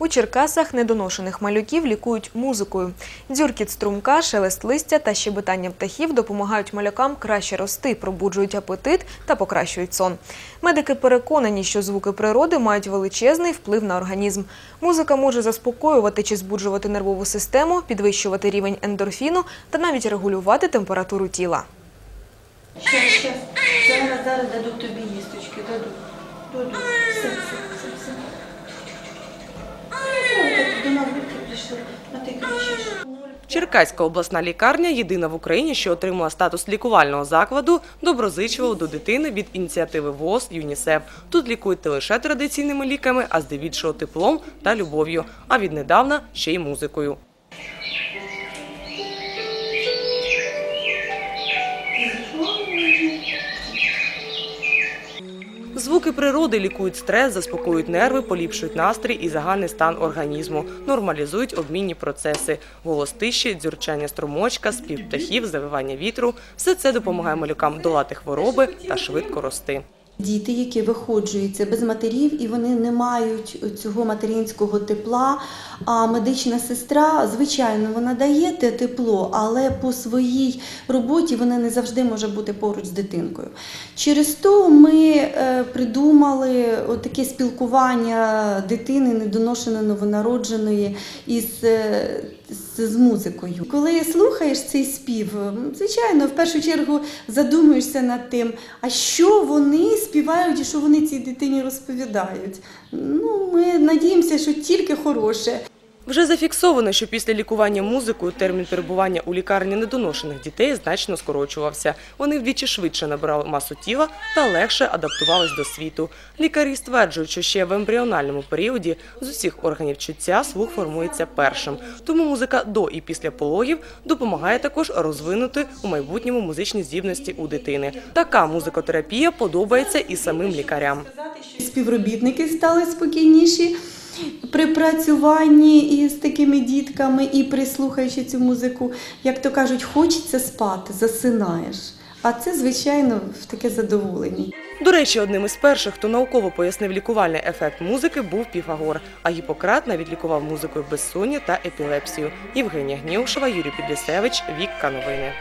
У Черкасах недоношених малюків лікують музикою. Дзюркіт струмка, шелест листя та щебетання птахів допомагають малюкам краще рости, пробуджують апетит та покращують сон. Медики переконані, що звуки природи мають величезний вплив на організм. Музика може заспокоювати чи збуджувати нервову систему, підвищувати рівень ендорфіну та навіть регулювати температуру тіла. Щас, щас. Зараз, зараз дадуть тобі їсточки, дадуть. Дадуть. Все, все, все, все. Черкаська обласна лікарня єдина в Україні, що отримала статус лікувального закладу, доброзичливо до дитини від ініціативи ВОЗ ЮНІСЕФ. Тут лікують не лише традиційними ліками, а здебільшого теплом та любов'ю. А віднедавна ще й музикою. Звуки природи лікують стрес, заспокоюють нерви, поліпшують настрій і загальний стан організму, нормалізують обмінні процеси, голос тиші, дзюрчання струмочка, спів птахів, завивання вітру. Все це допомагає малюкам долати хвороби та швидко рости. Діти, які виходжуються без матерів, і вони не мають цього материнського тепла. А медична сестра, звичайно, вона дає те тепло, але по своїй роботі вона не завжди може бути поруч з дитинкою. Через то ми е, придумали таке спілкування дитини, недоношеної новонародженої із, е, з, музикою. Коли слухаєш цей спів, звичайно, в першу чергу задумуєшся над тим, а що вони співають і що вони цій дитині розповідають. Ну, ми надіємося, що тільки хороше. Вже зафіксовано, що після лікування музикою термін перебування у лікарні недоношених дітей значно скорочувався. Вони вдвічі швидше набирали масу тіла та легше адаптувались до світу. Лікарі стверджують, що ще в ембріональному періоді з усіх органів чуття слух формується першим. Тому музика до і після пологів допомагає також розвинути у майбутньому музичні здібності у дитини. Така музикотерапія подобається і самим лікарям. Співробітники стали спокійніші при працюванні із такими дітками і прислухаючи цю музику, як то кажуть, хочеться спати, засинаєш. А це, звичайно, в таке задоволення. До речі, одним із перших, хто науково пояснив лікувальний ефект музики, був Піфагор. А Гіппократ навіть лікував музикою безсоння та епілепсію. Євгенія Гнєушева, Юрій Підлісевич, Вікка Новини.